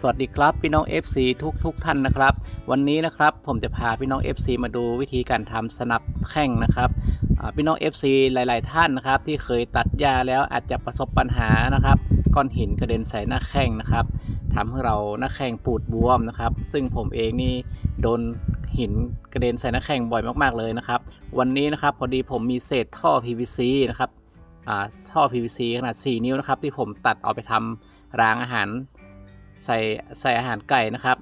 สวัสดีครับพี่น้อง FC ทุกทุกท่านนะครับ วันนี้นะครับผมจะพาพี่น้อง FC มาดูวิธีการทำสนับแข้งนะครับพี่น้อง FC หลาย ๆ ท่านนะครับ ที่เคยตัดหญ้าแล้วอาจจะประสบปัญหานะครับ ก้อนหินกระเด็นใส่หน้าแข้งนะครับทำให้เราหน้าแข้งปูดบวมนะครับ ซึ่งผมเองนี่โดนหินกระเด็นใส่หน้าแข้งบ่อยมาก ๆ เลยนะครับ วันนี้นะครับพอดีผมมีเศษท่อ PVC นะครับอ่าท่อ PVC ขนาด 4 นิ้วนะครับ ที่ผมตัดเอาไปทำรางอาหาร ใส่ใส่อาหารไก่นะครับ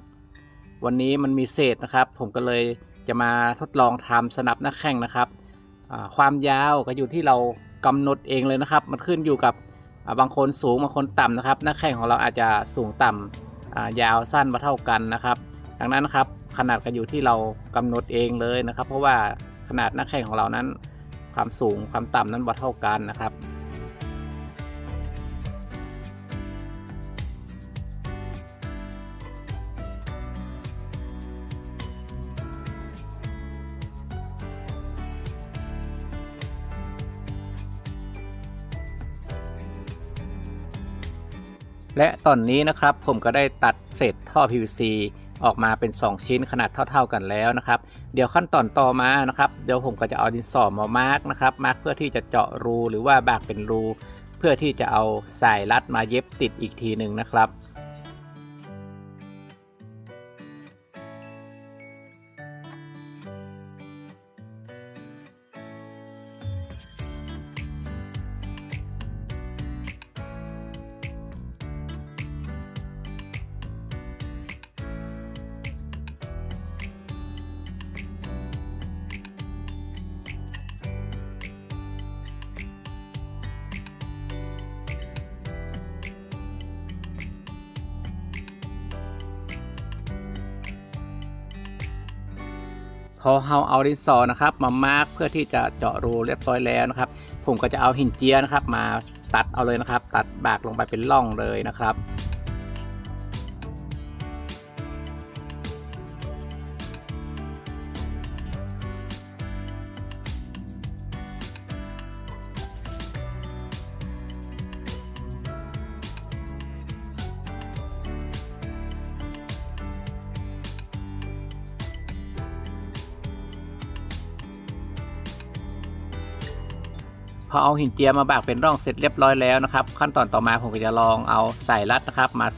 วันนี้มันมีเศษนะครับ ผมก็เลยจะมาทดลองทำสนับหน้าแข้งนะครับ ความยาวก็อยู่ที่เรากำหนดเองเลยนะครับ มันขึ้นอยู่กับบางคนสูงบางคนต่ำนะครับหน้าแข้งของเราอาจจะสูงต่ำอ่ายาวสั้นมาเท่ากันนะครับ ดังนั้นนะครับขนาดก็อยู่ที่เรากำหนดเองเลยนะครับ เพราะว่าขนาดหน้าแข้งของเรานั้น ความสูงความต่ำนั้นบ่เท่ากันนะครับ และตอนนี้นะครับผมก็ได้ตัดเศษท่อ PVC ออกมาเป็น 2 ชิ้นขนาดเท่า ๆกันแล้วนะครับ เดี๋ยวขั้นตอนต่อมานะครับเดี๋ยวผมก็จะเอาดินสอมามาร์กนะครับมาร์กเพื่อที่จะเจาะรูหรือว่าบากเป็นรู เพื่อที่จะเอาสายรัดมาเย็บติดอีกทีหนึ่งนะครับ พอเราเอาดินสอนะครับมามาร์กเพื่อที่จะเจาะรูเรียบร้อยแล้วนะครับ ผมก็จะเอาหินเจียนะครับ มาตัดเอาเลยนะครับ ตัดบากลงไปเป็นร่องเลยนะครับ พอเอาหินเจียมาบากเป็นร่องเสร็จเรียบร้อยแล้วนะครับ ขั้นตอนต่อมาผมก็จะลองเอาสายรัดนะครับ มา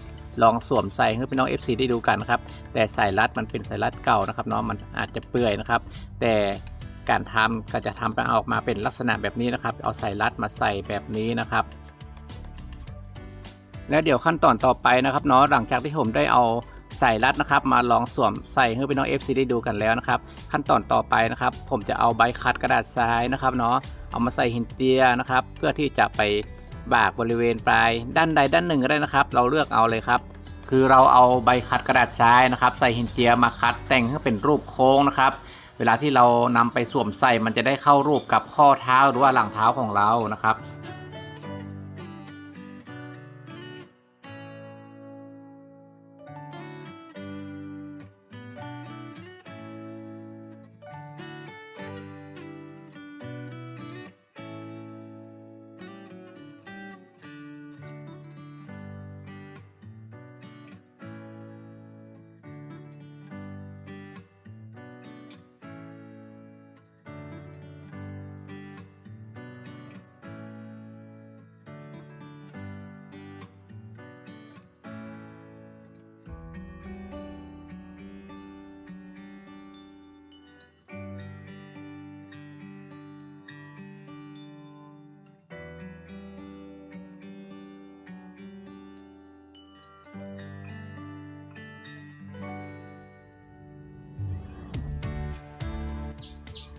ลองสวมใส่ให้พี่น้อง FC ได้ดูกันนะครับ แต่สายรัดมันเป็นสายรัดเก่านะครับเนาะมันอาจจะเปื่อยนะครับ แต่การทำก็จะทำออกมาเป็นลักษณะแบบนี้นะครับ เอาสายรัดมาใส่แบบนี้นะครับ แล้วเดี๋ยวขั้นตอนต่อไปนะครับเนาะหลังจากที่ผมได้เอา ใส่รัดนะครับ มาลองสวมใส่ให้พี่น้อง FC ได้ดูกันแล้วนะครับ ขั้นตอนต่อไปนะครับ ผมจะเอาใบคัดกระดาษทรายนะครับเนาะเอามาใส่หินเจียนะครับ เพื่อที่จะไปบากบริเวณปลายด้านใดด้านหนึ่งก็ได้นะครับ เราเลือกเอาเลยครับ คือเราเอาใบคัดกระดาษทรายนะครับ ใส่หินเจียมาคัดแต่งให้เป็นรูปโค้งนะครับ เวลาที่เรานำไปสวมใส่มันจะได้เข้ารูปกับข้อเท้าหรือว่าหลังเท้าของเรานะครับ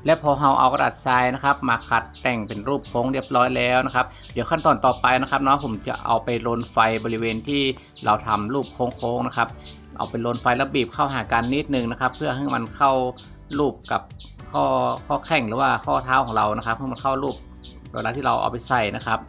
และพอเราเอากระดาษทรายนะครับ มาขัดแต่งเป็นรูปโค้งเรียบร้อยแล้วนะครับ เดี๋ยวขั้นตอนต่อไปนะครับเนาะผมจะเอาไปลนไฟบริเวณที่เราทำรูปโค้งๆนะครับ เอาไปลนไฟแล้วบีบเข้าหากันนิดนึงนะครับ เพื่อให้มันเข้ารูปกับข้อข้อแข้งหรือว่าข้อเท้าของเรานะครับให้มันเข้ารูปเวลาที่เราเอาไปใส่นะครับ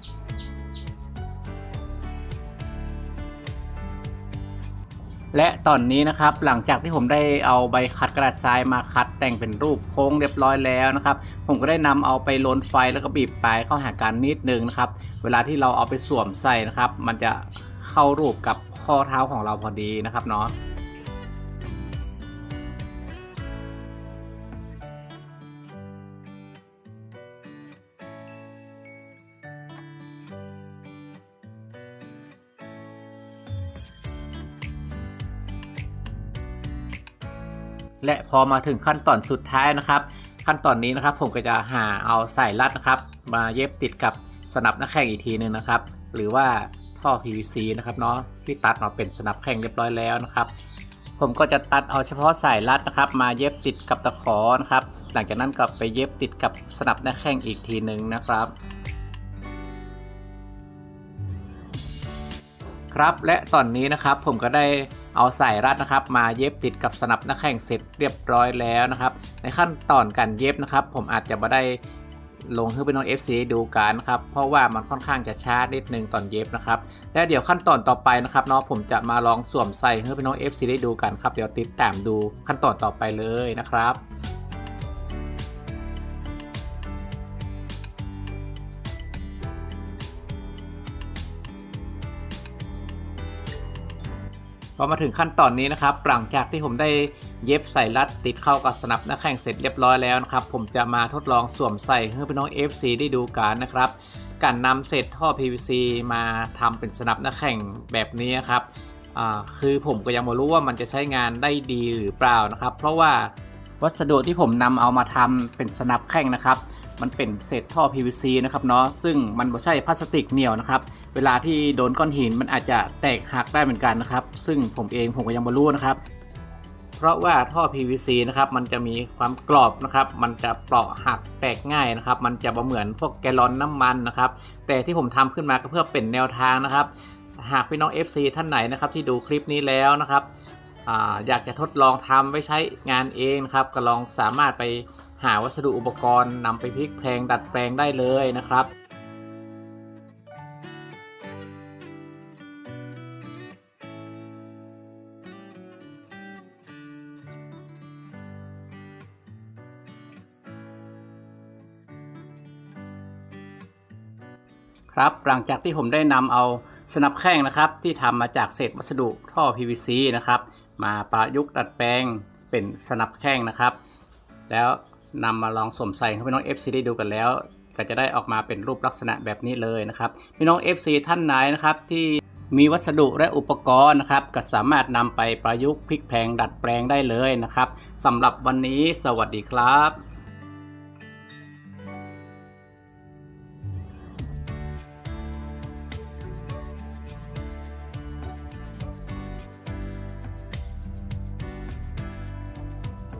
และตอนนี้นะครับหลังจากที่ผมได้เอาใบคัดกระดาษทรายมาคัดแต่งเป็นรูปโค้งเรียบร้อยแล้วนะครับผมก็ได้นำเอาไปลนไฟแล้วก็บีบปลายเข้าหากันนิดนึงนะครับเวลาที่เราเอาไปสวมใส่นะครับ มันจะเข้ารูปกับข้อเท้าของเราพอดีนะครับเนาะ และพอมาถึงขั้นตอนสุดท้ายนะครับ ขั้นตอนนี้นะครับผมก็จะหาเอาสายรัดนะครับ มาเย็บติดกับสนับหน้าแข้งอีกทีหนึงนะครับ หรือว่าท่อ PVC นะครับเนาะที่ตัดมาเป็นสนับแข้งเรียบร้อยแล้วนะครับ ผมก็จะตัดเอาเฉพาะสายรัดนะครับ มาเย็บติดกับตะขอนะครับ หลังจากนั้นก็ไปเย็บติดกับสนับหน้าแข้งอีกทีหนึ่งนะครับครับและตอนนี้นะครับผมก็ได้ เอาสายรัดนะครับ มาเย็บติดกับสนับหน้าแข้งเสร็จเรียบร้อยแล้วนะครับ ในขั้นตอนการเย็บนะครับ ผมอาจจะไม่ได้ลงให้พี่น้อง FC ดูกันนะครับ เพราะว่ามันค่อนข้างจะช้านิดนึงตอนเย็บนะครับ แล้วเดี๋ยวขั้นตอนต่อไปนะครับเนาะผมจะมาลองสวมใส่ให้พี่น้อง FC ได้ดูกันครับ เดี๋ยวติดตามดูขั้นตอนต่อไปเลยนะครับ พอมาถึงขั้นตอนนี้นะครับหลังจากที่ผมได้เย็บใส่รัดติดเข้ากับสนับหน้าแข้งเสร็จเรียบร้อยแล้วนะครับ ผมจะมาทดลองสวมใส่ให้พี่น้อง FC ได้ดูกันนะครับการนำเศษท่อ PVC มาทำเป็นสนับหน้าแข้งแบบนี้ครับคือผมก็ยังไม่รู้ว่ามันจะใช้งานได้ดีหรือเปล่านะครับ เพราะว่าวัสดุที่ผมนำเอามาทำเป็นสนับแข้งนะครับ มันเป็นเศษท่อ PVC นะครับเนาะซึ่งมันไม่ใช่พลาสติกเหนียวนะครับ เวลาที่โดนก้อนหินมันอาจจะแตกหักได้เหมือนกันนะครับ ซึ่งผมเองผมก็ยังไม่รู้นะครับ เพราะว่าท่อ PVC นะครับมันจะมีความกรอบนะครับ มันจะเปราะหักแตกง่ายนะครับ มันจะบ่เหมือนพวกแกลลอนน้ำมันนะครับ แต่ที่ผมทำขึ้นมาก็เพื่อเป็นแนวทางนะครับ หากพี่น้อง FC ท่านไหนนะครับ ที่ดูคลิปนี้แล้วนะครับออยากจะทดลองทำไว้ใช้งานเองนะครับ ก็ลองสามารถไป หาวัสดุอุปกรณ์นำไปพลิกแพลงดัดแปลงได้เลยนะครับครับหลังจากที่ผมได้นำเอาสนับแข้งนะครับ ที่ทำมาจากเศษวัสดุท่อ PVC นะครับ มาประยุกต์ดัดแปลงเป็นสนับแข้งนะครับ แล้ว นำมาลองสวมใส่ให้พี่น้อง FC ได้ดูกันแล้ว ก็จะได้ออกมาเป็นรูปลักษณะแบบนี้เลยนะครับพี่น้อง FC ท่านไหนนะครับที่มีวัสดุและอุปกรณ์นะครับ ก็สามารถนำไปประยุกต์พลิกแพลงดัดแปลงได้เลยนะครับสำหรับวันนี้สวัสดีครับ